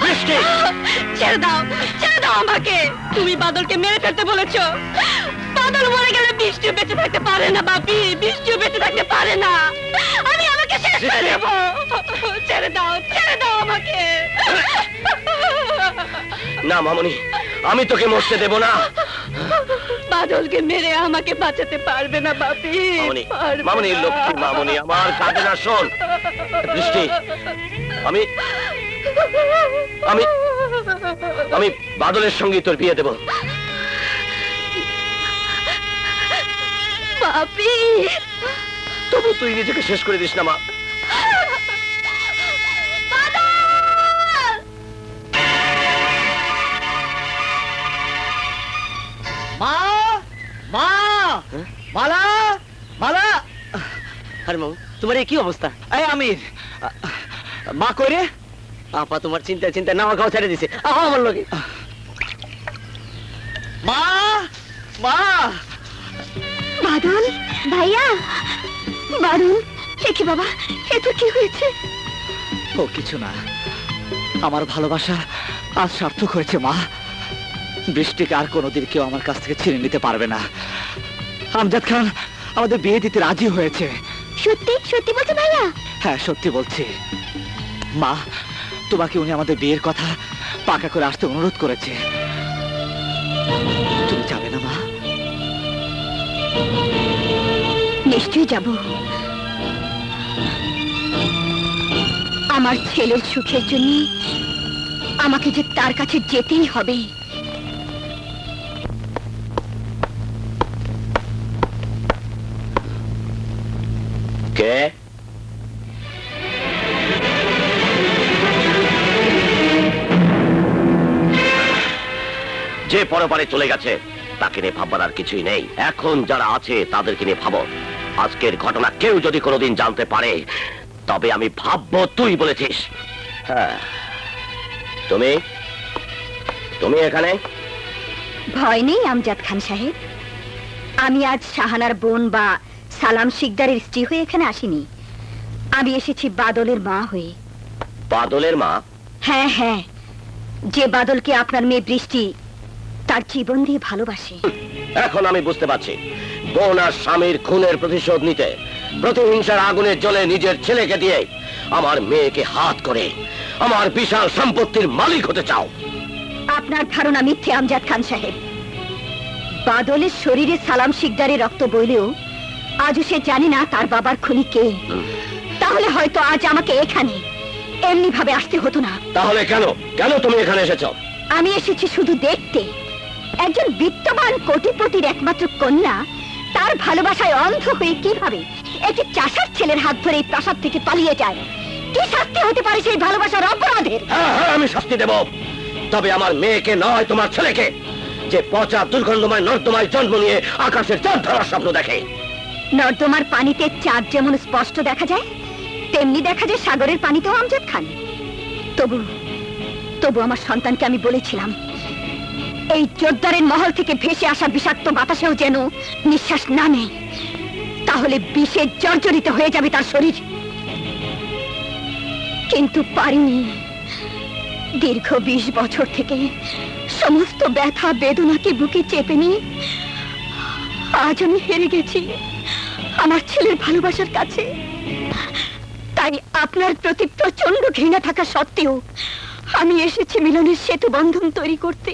বৃষ্টি! ছেড়ে দাও ছেড়ে দাও আমাকে! তুমি বাদলকে মেরে ফেলতে বলেছ। বাদল মরে গেলে বৃষ্টিও বেঁচে থাকতে পারে না বাপি। বৃষ্টিও বেঁচে থাকতে পারে না। আমি আমাকে শেষ করে দেবো। ছেড়ে দাও ছেড়ে দাও আমাকে। না মামনি আমি তোকে মরতে দেব না। বাদলকে মেরে আমাকে বাঁচাতে পারবে না বাপি। মামনি। লক্ষ্মী মামনি আমার কাঁদে না শোন বৃষ্টি আমি আমি আমি বাদলের সঙ্গে তোর বিয়ে দেব। বাপি। তবু তুই নিজেকে শেষ করে দিস না মা। মা! মা! মালা মালা আরে মামু তোমার কি অবস্থা? এই আমির। মা কই আপা তোমার চিন্তা চিন্তা না আমার খাওয়া ছেড়ে দিছে। আহ আমার লোকে মা! মা! বাদল ভাইয়া! বারুন বাবা? এ তো কি হয়েছে? ও কিছু না। আমার ভালোবাসা আজ সার্থক হয়েছে মা। বৃষ্টিকে আর কোনোদিন কেউ আমার কাছ থেকে ছিনে নিতে পারবে না। আমজাদ খান আমাদের বিয়ে দিতে রাজি হয়েছে। সত্যি? সত্যি বলছো ভাইয়া? হ্যাঁ সত্যি বলছি। মা তোমাকে উনি আমাদের বিয়ের কথা পাকা করে আসতে অনুরোধ করেছে। তুমি যাবে না মা? নিশ্চয়ই যাব। আমার ছেলের সুখের জন্য আমাকে যে তার কাছে যেতেই হবে কে? যে পরপারে চলে গেছে, তাকে নিয়ে ভাববার আর কিছুই নেই। এখন যারা আছে, তাদেরকে নিয়ে আজকের ঘটনা কেউ যদি কোনোদিন জানতে পারে, তবে আমি ভাববো তুই বলেছিস। হ্যাঁ। তুমি? তুমি এখানে? ভয় নেই আমজাদ খান সাহেব। আমি আজ শাহানার বোন বা সালাম শিকদারের স্ত্রী হয়ে এখানে আসিনি। আমি এসেছি বাদলের মা হয়ে। বাদলের মা? হ্যাঁ হ্যাঁ। যে বাদলকে আপনার মেয়ে বৃষ্টি তার জীবন দিয়ে ভালোবাসে। এখন আমি বুঝতে পারছি। বোন আর স্বামীর খুনের প্রতিশোধ নিতে প্রতিহিংসার আগুনে জ্বলে নিজের ছেলেকে দিয়ে আমার মেয়েকে হাত করে আমার বিশাল সম্পত্তির মালিক হতে চাও। আপনার ধারণা মিথ্যে আমজাদ খান সাহেব। বাদলের শরীরে সালাম শিকদারের রক্ত বইলেও আজও সে জানে না তার বাবার খুনি কে। তাহলে হয়তো আজ আমাকে এখানে এমনি ভাবে আসতে হতো না। তাহলে কেন? কেন তুমি এখানে এসেছ? আমি এসেছি শুধু দেখতে। একজন বিত্তবান কোটিপতির একমাত্র কন্যা তার ভালোবাসায় অন্ধ হয়ে কীভাবে একটি চাষার ছেলের হাত ধরে এই প্রাসাদ থেকে পালিয়ে যায়? কি শাস্তি হতে পারে সেই ভালোবাসার অপরাধের? হ্যাঁ হ্যাঁ আমি শাস্তি দেব। তবে আমার মেয়েকে নয় তোমার ছেলেকে। যে পচা দুর্গন্ধময় নর্দমায় জন্ম নিয়ে আকাশের চাঁদ ধরার স্বপ্ন দেখে। নর্দমার পানিতে চাঁদ যেমন স্পষ্ট দেখা যায়, তেমনি দেখা যায় সাগরের পানিতেও আমজাদ খান। তবু তবু আমার সন্তানকে আমি বলেছিলাম, এই জোরদারের মহল থেকে ভেসে আসা বিষাক্ত বাতাসেও যেন নিঃশ্বাস না নেই তাহলে বিষে জর্জরিত হয়ে যাবে তার শরীর। কিন্তু পারিনি। দীর্ঘ বিশ বছর থেকে সমস্ত ব্যথা বেদনাকে বুকে চেপে নিয়ে আজ আমি হেরে গেছি। আমার ছেলের ভালোবাসার কাছে। তাই আপনার প্রতি প্রচণ্ড ঘৃণা থাকা সত্ত্বেও আমি এসেছি মিলনের সেতু বন্ধন তৈরি করতে।